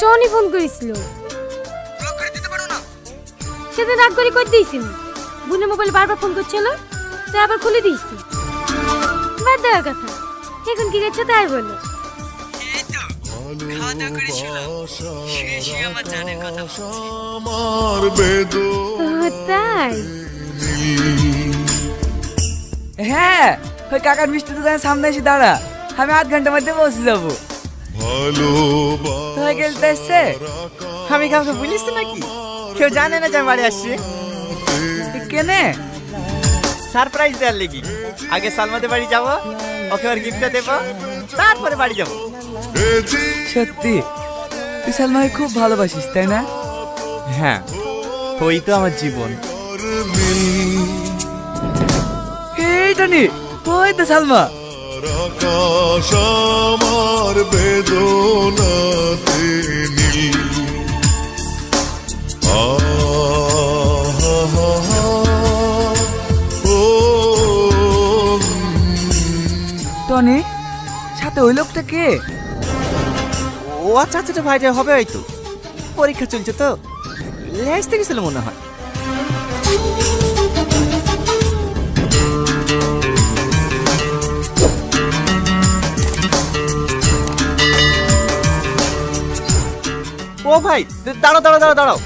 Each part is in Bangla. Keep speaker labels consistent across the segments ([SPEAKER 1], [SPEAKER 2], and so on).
[SPEAKER 1] টনি ফোন করেছিল।
[SPEAKER 2] করে
[SPEAKER 1] সেদিন রাগ করে করে দিয়েছিল? বুনে মোবাইল বারবার ফোন করছিল তাই আবার খুলে দিয়েছি। বাদ দেওয়ার কথা। এখন কি গেছে তাই বলো।
[SPEAKER 3] হ্যাঁ ওই কাকার মিষ্টি দোকানের সামনে এসে দাঁড়া। আমি আধ ঘণ্টার মধ্যে পৌঁছে যাব। তোরা গেলতে এসছে আমি কাউকে বলিস নাকি? কেউ জানে না যে আমি বাড়ি আসছি। কেনে?
[SPEAKER 4] সারপ্রাইজ দেওয়ার লেগে। আগে সালমাদের বাড়ি যাব ওকে ওর গিফটটা দেবো তারপরে বাড়ি যাব।
[SPEAKER 3] সত্যি? তুই সালমাকে খুব ভালোবাসিস তাই না?
[SPEAKER 4] হ্যাঁ ওই তো আমার জীবন।
[SPEAKER 3] এইটা নি ওই তো সালমা।
[SPEAKER 5] আকাশ আমার বেদনাতে নীল ও
[SPEAKER 3] টনি সাথে ওই লোকটা কে?
[SPEAKER 4] ও আচ্ছা আচ্ছা ভাইটা হবে হয়তো। পরীক্ষা চলছে তো। লেসতে গেছিল মনে হয়? ও ভাই দাঁড়াও দাঁড়াও দাঁড়াও দাঁড়াও।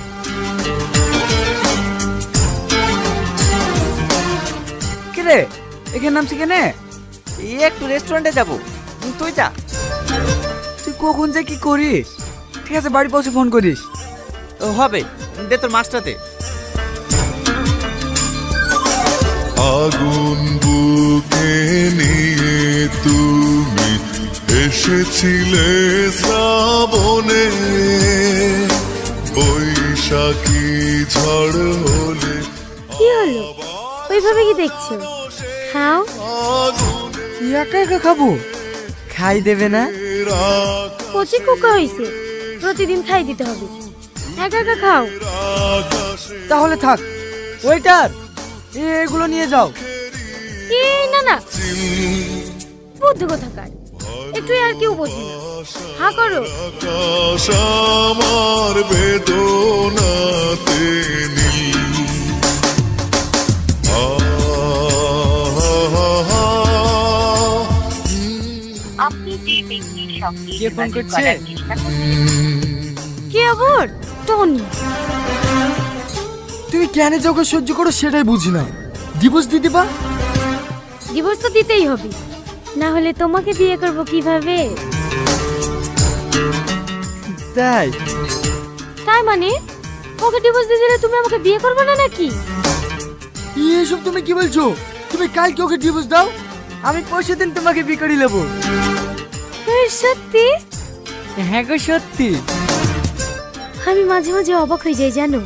[SPEAKER 3] কে রে এখানে নামছি কেনে?
[SPEAKER 4] এই একটু রেস্টুরেন্টে যাব। তুই যা।
[SPEAKER 3] তুই কখন যে কি করিস? ঠিক আছে বাড়ি পৌঁছে ফোন করিস।
[SPEAKER 4] ও, হবে। দে তোর মাস্টারতে
[SPEAKER 5] আগুন বুকে নিয়ে তুমি এসেছিলে শ্রাবণে বৈশাখী ঝড় হলে
[SPEAKER 1] কি হলো? ওইভাবে কি দেখছ? খাও।
[SPEAKER 3] একা একা খাব? খাই দেবে না?
[SPEAKER 1] কচি কুকা হয়েছে প্রতিদিন খাই দিতে হবে। একা একা খাও।
[SPEAKER 3] তাহলে থাক। ওয়েটার এগুলো নিয়ে যাও।
[SPEAKER 1] এই না না। বুদ্ধি কোথাকার? একটু আর কেউ বোঝে না। হা করো।
[SPEAKER 5] আমার বেদনাতে
[SPEAKER 3] কে ফোন করছে?
[SPEAKER 6] করার চেষ্টা করছেন
[SPEAKER 1] কে আবার? টনি।
[SPEAKER 7] তুমি কেন যে ওকে সহ্য করো সেটাই বুঝি না। ডিভোর্স দিয়ে দিবা
[SPEAKER 1] ডিভোর্স তো দিতেই হবে। না হলে তোমাকে বিয়ে করব কীভাবে?
[SPEAKER 3] তাই?
[SPEAKER 1] তাই মানে? ওকে ডিভোর্স দিয়ে দিলে তুমি আমাকে বিয়ে করবে না নাকি?
[SPEAKER 7] এসব তুমি কি বলছো? তুমি কালকে ওকে ডিভোর্স দাও
[SPEAKER 3] আমি পরশু দিন তোমাকে বিয়ে করে নেব।
[SPEAKER 1] এই সত্যি?
[SPEAKER 3] হ্যাঁ গো সত্যি।
[SPEAKER 1] আমি মাঝে মাঝে অবাক হয়ে যাই জানো?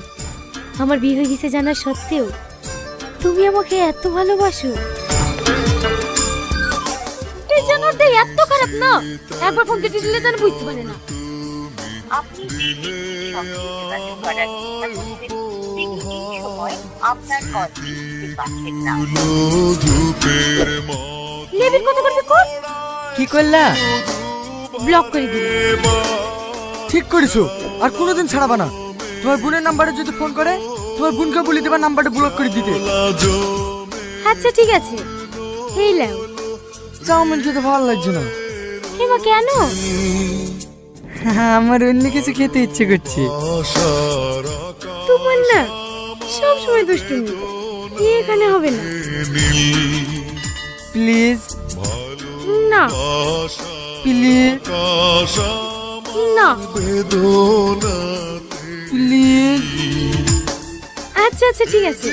[SPEAKER 1] আমার বিয়ে হয়ে গেছে জানা সত্ত্বেও। তুমি আমাকে এত ভালোবাসো। এই জানোয়ারটা এত খারাপ না। একবার ফোন কেটে দিলে যেন বুঝতে পারে না।
[SPEAKER 6] আপনি আপনার
[SPEAKER 1] লেবির কত করবে
[SPEAKER 3] কি করলা?
[SPEAKER 1] ব্লক করে
[SPEAKER 7] ঠিক করেছ। আর কোনোদিন ছাড়াবা না। তোমার বোনের নাম্বারে যদি ফোন করে তোমার বোনকে বলে দেবা নাম্বারটা ব্লক করে দিতে।
[SPEAKER 1] আচ্ছা ঠিক আছে। এই লাও
[SPEAKER 7] চাউমিন খেতে ভালো লাগছে না।
[SPEAKER 1] হেমা কেন?
[SPEAKER 3] আমার অন্য কিছু খেতে ইচ্ছে করছে।
[SPEAKER 1] তোমার না সব সময় দুষ্টুমি। এখানে হবে না।
[SPEAKER 3] প্লিজ।
[SPEAKER 1] না।
[SPEAKER 3] প্লিজ।
[SPEAKER 1] না।
[SPEAKER 3] প্লিজ।
[SPEAKER 1] আচ্ছা আচ্ছা ঠিক আছে।